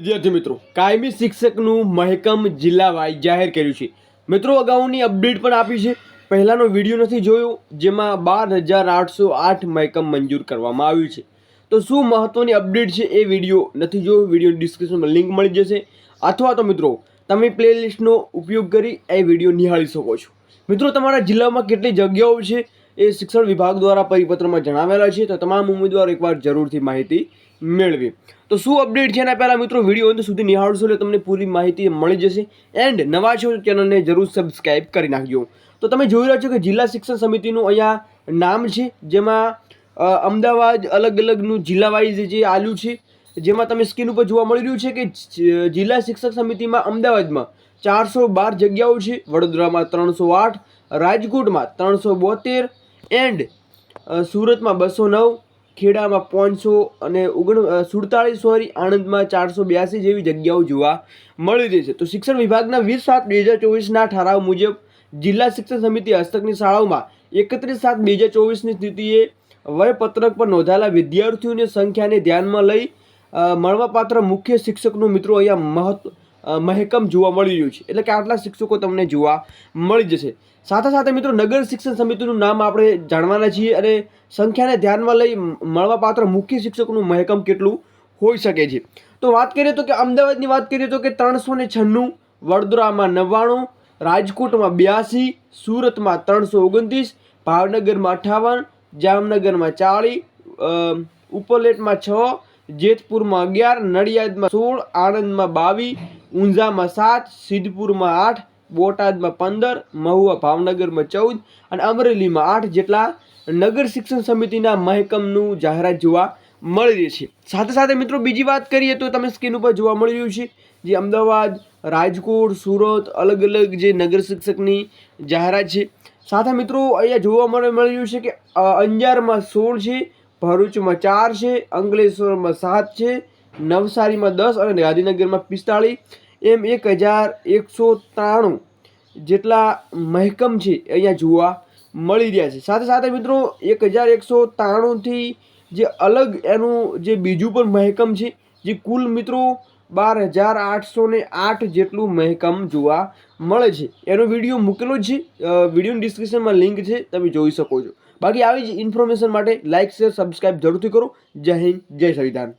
વિદ્યાર્થી મિત્રો, કાયમી શિક્ષકનું મહેકમ જિલ્લા વાઇઝ જાહેર કર્યું છે. મિત્રો, અગાઉની અપડેટ પણ આપી છે. પહેલાંનો વીડિયો નથી જોયો, જેમાં બાર હજાર આઠસો આઠ મહેકમ મંજૂર કરવામાં આવ્યું છે. તો શું મહત્ત્વની અપડેટ છે એ વીડિયો નથી જોયો? વીડિયો ડિસ્ક્રિપ્શનમાં લિંક મળી જશે. અથવા તો મિત્રો, તમે પ્લેલિસ્ટનો ઉપયોગ કરી એ વીડિયો નિહાળી શકો છો. મિત્રો, તમારા જિલ્લામાં કેટલી જગ્યાઓ છે? એ શિક્ષણ વિભાગ દ્વારા પરિપત્રમાં જણાવેલા છે. તો તમામ ઉમેદવારો એકવાર જરૂરથી માહિતી મેળવી. તો શું અપડેટ છે એના પહેલાં મિત્રો? વીડિયો અંત સુધી નિહાળશો એટલે તમને પૂરી માહિતી મળી જશે. એન્ડ નવા છો ચેનલને જરૂર સબસ્ક્રાઈબ કરી નાખજો. તો તમે જોઈ રહ્યા છો કે જિલ્લા શિક્ષણ સમિતિનું અહીંયા નામ છે. જેમાં અમદાવાદ અલગ અલગનું જિલ્લા વાઇઝ જે આલ્યું છે. જેમાં તમે સ્ક્રીન ઉપર જોવા મળી રહ્યું છે કે જિલ્લા શિક્ષક સમિતિમાં અમદાવાદમાં ચારસો બાર જગ્યાઓ છે. વડોદરામાં ત્રણસો આઠ, રાજકોટમાં ત્રણસો બોતેર એન્ડ સુરતમાં બસો નવ, ખેડામાં પાંચસો અને ઓગણ સુડતાળીસ, સોરી, આણંદમાં ચારસો બ્યાસી જેવી જગ્યાઓ જોવા મળી રહી છે. તો શિક્ષણ વિભાગના વીસ સાત બે હજાર ચોવીસના ઠરાવ મુજબ જિલ્લા શિક્ષણ સમિતિ હસ્તકની શાળાઓમાં એકત્રીસ સાત બે હજાર ચોવીસની સ્થિતિએ વયપત્રક પર નોંધાયેલા વિદ્યાર્થીઓની સંખ્યાને ધ્યાનમાં લઈ મળવાપાત્ર મુખ્ય શિક્ષકનું મિત્રો અહીંયા મહત્વ મહેકમ જોવા મળી રહ્યું છે. એટલે કે આટલા શિક્ષકો તમને જોવા મળી જશે. સાથે સાથે મિત્રો નગર શિક્ષણ સમિતિનું નામ આપણે જાણવાના છીએ અને સંખ્યાને ધ્યાનમાં લઈ મળવાપાત્ર મુખ્ય શિક્ષકનું મહેકમ કેટલું હોઈ શકે છે. તો વાત કરીએ તો કે અમદાવાદની વાત કરીએ તો કે ત્રણસો ને છન્નું, વડોદરામાં નવ્વાણું, રાજકોટમાં બ્યાસી, સુરતમાં ત્રણસો ઓગણત્રીસ, ભાવનગરમાં અઠાવન જામનગરમાં ચાળીસ ઉપલેટમાં છ, જેતપુરમાં અગિયાર, નડિયાદમાં સોળ, આણંદમાં બાવીસ ઊંઝામાં સાત, સિદ્ધપુરમાં આઠ, બોટાદમાં પંદર, મહુવા ભાવનગરમાં ચૌદ અને અમરેલીમાં આઠ જેટલા નગર શિક્ષણ સમિતિના મહેકમનું જાહેરાત જોવા મળી રહી છે. સાથે સાથે મિત્રો બીજી વાત કરીએ તો તમે સ્ક્રીન ઉપર જોવા મળી રહ્યું છે જે અમદાવાદ, રાજકોટ, સુરત અલગ અલગ જે નગર શિક્ષકની જાહેરાત છે. સાથે મિત્રો અહીંયા જોવા મળે રહ્યું છે કે અંજારમાં સોળ છે, ભરૂચમાં ચાર છે, અંકલેશ્વરમાં સાત છે નવસારીમાં દસ અને ગાંધીનગરમાં પિસ્તાળીસ. એમ એક હજાર એકસો ત્રાણું જેટલા મહેકમ છે અહીંયા જોવા મળી રહ્યા છે. સાથે સાથે મિત્રો, એક હજાર એકસો ત્રાણુંથી જે અલગ એનું જે બીજું પણ મહેકમ છે, જે કુલ મિત્રો બાર હજાર આઠસો ને આઠ જેટલું મહેકમ જોવા મળે છે. એનો વીડિયો મૂકેલો જ છે. વિડીયોની ડિસ્ક્રિપ્શનમાં લિંક છે, તમે જોઈ શકો છો. બાકી આવી જ ઇન્ફોર્મેશન માટે લાઇક શેર સબસ્ક્રાઇબ જરૂરથી કરો. જય હિન્દ, જય સંવિધાન